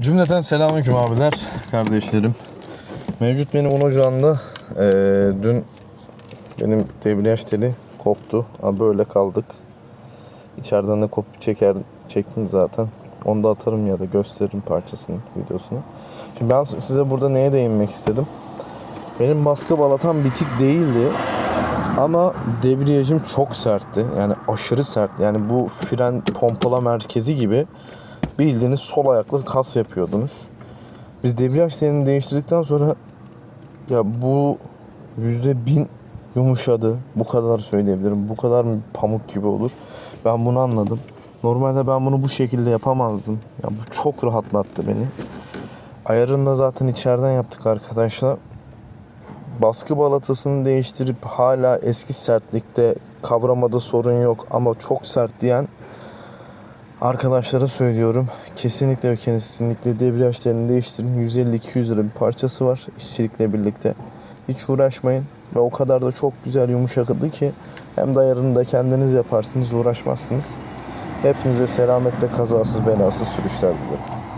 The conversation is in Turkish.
Cümleten selamünaleyküm abiler, kardeşlerim. Mevcut benim un ocağında eee, dün benim debriyaj teli koptu. Abi böyle kaldık. İçeriden de kopya çeker, çektim zaten. Onu da atarım ya da gösteririm parçasını, videosunu. Şimdi ben size burada neye değinmek istedim. Benim baskı balatan bitik değildi. Ama debriyajım çok sertti. Yani aşırı sert. Yani bu fren pompala merkezi gibi bildiğiniz sol ayaklı kas yapıyordunuz. Biz debriyaj telini değiştirdikten sonra ya bu yüzde bin yumuşadı. Bu kadar söyleyebilirim. Bu kadar mı pamuk gibi olur? Ben bunu anladım. Normalde ben bunu bu şekilde yapamazdım. Ya bu çok rahatlattı beni. Ayarını da zaten içeriden yaptık arkadaşlar. Baskı balatasını değiştirip hala eski sertlikte kavramada sorun yok ama çok sert diyen Arkadaşlara söylüyorum. Kesinlikle ve kesinlikle debriyaj değiştirin. 150-200 lira bir parçası var işçilikle birlikte. Hiç uğraşmayın. Ve o kadar da çok güzel yumuşadı ki hem de ayarını da kendiniz yaparsınız uğraşmazsınız. Hepinize selametle kazasız belasız sürüşler dilerim.